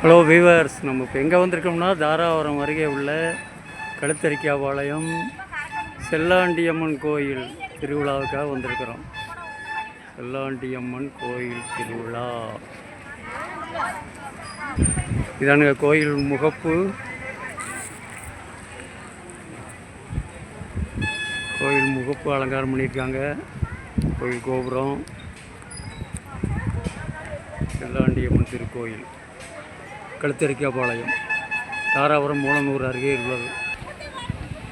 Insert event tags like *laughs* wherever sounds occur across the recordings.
Hello viewers நம்ம இப்போ எங்கே வந்திருக்கோம்னா தாராபுரம் அருகே உள்ள கழுத்தரிக்காபாளையம் செல்லாண்டியம்மன் கோயில் திருவிழாவுக்காக வந்திருக்கிறோம். செல்லாண்டியம்மன் கோயில் திருவிழா. இதானுங்க கோயில் முகப்பு. கோயில் முகப்பு அலங்காரம் பண்ணியிருக்காங்க. கோயில் கோபுரம். செல்லாண்டியம்மன் திருக்கோயில். கழுத்தரிக்காபாளையம் தாராபுரம் மூலனூர் அருகே உள்ளது.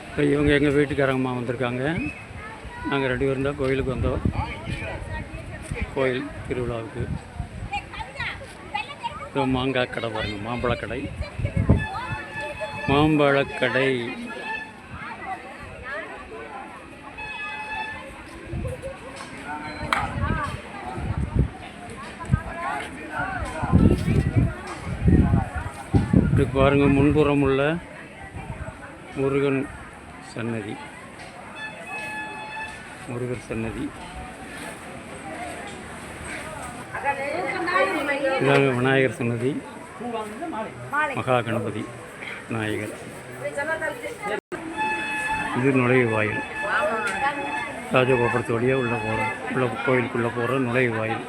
இப்போ இவங்க எங்கள் வீட்டுக்காரங்கம்மா வந்திருக்காங்க. நாங்கள் ரெண்டு பேரும் தான் கோயிலுக்கு வந்தோம். கோயில் திருவிழாவுக்கு. மாங்காய் கடை பாருங்கள் மாம்பழக்கடை மாம்பழக்கடை இப்படி பாருங்கள் முன்புறம் உள்ள முருகன் சன்னதி. முருகர் சன்னதி. இதாங்க விநாயகர் சன்னதி. மகா கணபதி விநாயகர் இது நுழைவு வாயில் ராஜகோபுரத்து வழியாக உள்ளே போகிறோம் உள்ள கோயிலுக்குள்ளே போகிற நுழைவு வாயில்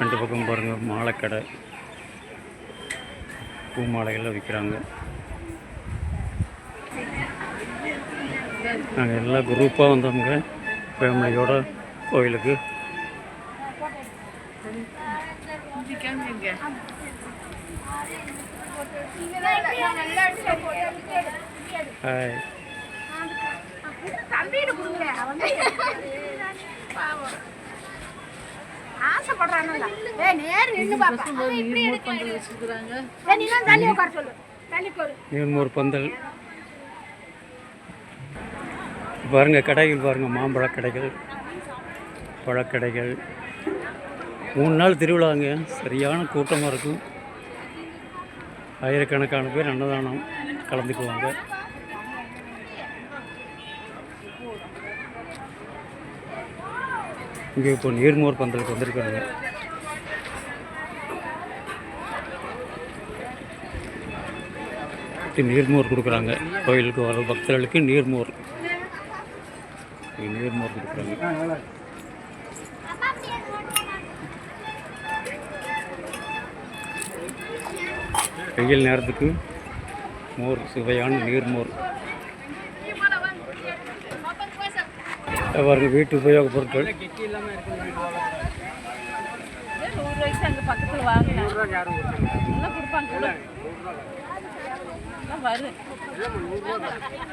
ரெண்டு பக்கம் பாருங்கள் மாலைக்கடை. பூ மாலைகள்லாம் விற்கிறாங்க நாங்கள் எல்லாம் குரூப்பாக வந்தோங்க ஃபேமிலியோட கோயிலுக்கு. ஹாய் கொடுங்க. பாவம். ஆசைப்படுறானுங்க ஏய் நேர் நின்னு பாப்பா. அவன் இப்படி எடுக்க ஏய் நீ தான் தள்ளி உட்கார சொல்லு. தள்ளி போடு. நீர்மோர் பந்தல். பாருங்கள் கடைகள் பாருங்கள் மாம்பழக் கடைகள் பழக்கடைகள். மூணு நாள் திருவிழாங்க. சரியான கூட்டமாக இருக்கும். ஆயிரக்கணக்கான பேர் அன்னதானம் கலந்துக்குவாங்க. இங்கே இப்போ நீர்மோர் பந்தலுக்கு வந்திருக்காங்க நீர்மோர் கொடுக்குறாங்க. கோயிலுக்கு வர பக்தர்களுக்கு நீர்மோர். நீர்மோர் கொடுக்குறாங்க. வெயில் நேரத்துக்கு மோர் சுவையான நீர்மோர் இதை பாருங்க வீட்டு உபயோகப் பொருட்கள் நூறு வயசு அங்கே பக்கத்தில் வாங்கினேன் எல்லாம் கொடுப்பாங்க வீட்டு உபயோக பொருட்கள்.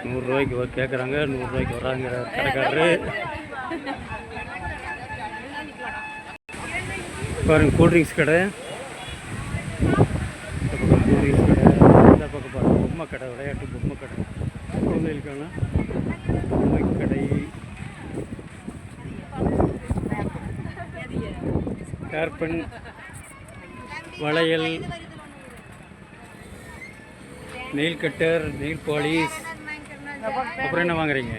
நூறுரூவாய்க்கு கேட்குறாங்க நூறுரூவாய்க்கு வராங்க கடைக்காரரு. பாருங்க கூல்ட்ரிங்க்ஸ் கடை இந்த பக்கம் கூல்ட்ரிங்க்ஸ் கடை இந்த பக்கம் பாருங்க பொம்மை கடை விளையாட்டு பொம்மை கடை குழந்தைகளுக்கான பொம்மை கடை ஹேர்பின் வளையல் நெயில் கட்டர் நெயில் பாலிஷ் அப்புறம் என்ன வாங்குறீங்க?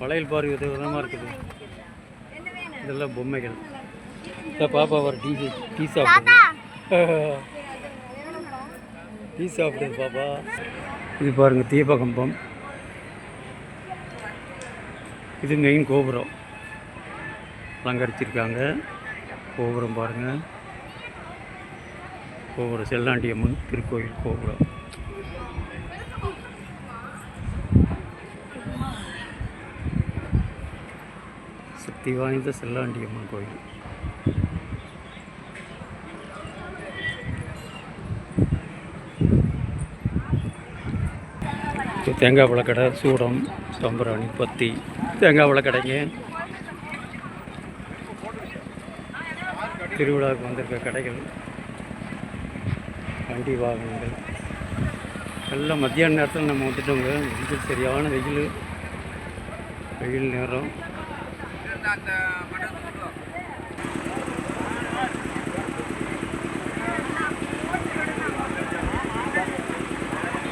வளையல் பாரு வித விதமாக இருக்குது. இதெல்லாம் பொம்மைகள். இந்த பாப்பா ஒரு டீ டீ சாப்பிடுது *laughs* டீ சாப்பிடுது பாப்பா. இது பாருங்கள் தீபகம்பம் இது மெயின் கோபுரம். அலங்கரிச்சிருக்காங்க. கோபுரம் பாருங்கள் கோபுரம் செல்லாண்டியம்மன் திருக்கோயில் கோபுரம். சக்தி வாய்ந்த செல்லாண்டியம்மன் கோயில். தேங்காய் பழக்கடை சூடம் சம்பராணி பத்தி. தேங்காய் பழக்கடைங்க திருவிழாவுக்கு வந்திருக்க கடைகள் வண்டி வாகனங்கள். எல்லாம் மத்தியான நேரத்தில் நம்ம வந்துட்டோங்க. வெயில் சரியான வெயில் வெயில் நேரம்.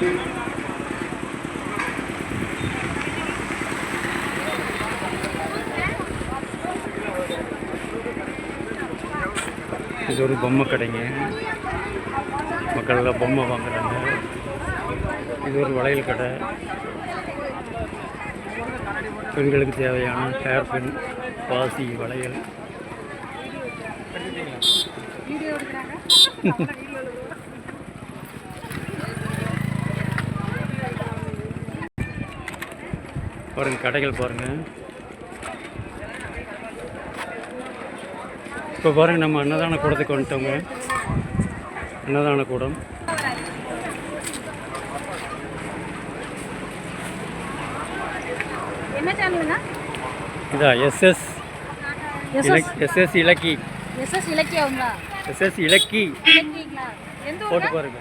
இது இது ஒரு பொம்மை கடைங்க. மக்கள் பொம்மை வாங்குறாங்க. இது ஒரு வளையல் கடை. பெண்களுக்கு தேவையான ஹேர் பின் பாசி வளையல். பாருங்க கடைகள் பாருங்க. இப்போ பாருங்க நம்ம அன்னதான கூடத்துக்கு வந்துட்டோங்க. அன்னதான கூடம். இதா எஸ்எஸ் எஸ்எஸ் இலக்கி. எஸ்எஸ் இலக்கியங்களா எஸ்எஸ் இலக்கி. போட்டு பாருங்க.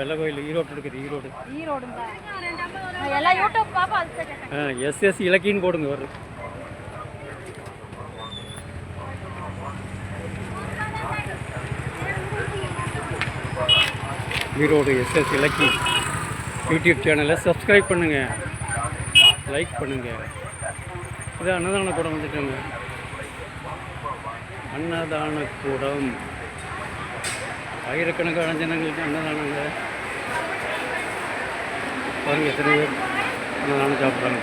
வெள்ளை கோயில் ஈரோடு இருக்குது ஈரோடு. கேட்டேன் எஸ்எஸ் இலக்கின்னு போடுங்க வரும் ஈரோடு எஸ்எஸ் இலக்கி யூடியூப் சேனலை சப்ஸ்கிரைப் பண்ணுங்கள் லைக் பண்ணுங்கள் இது அன்னதான கூடம் வந்துட்டோங்க. அன்னதான கூடம் ஆயிரக்கணக்கான ஜனங்களுக்கு அன்னதானங்க. பாருங்கள் எத்தனை பேர் அன்னதானம் சாப்பிட்றாங்க.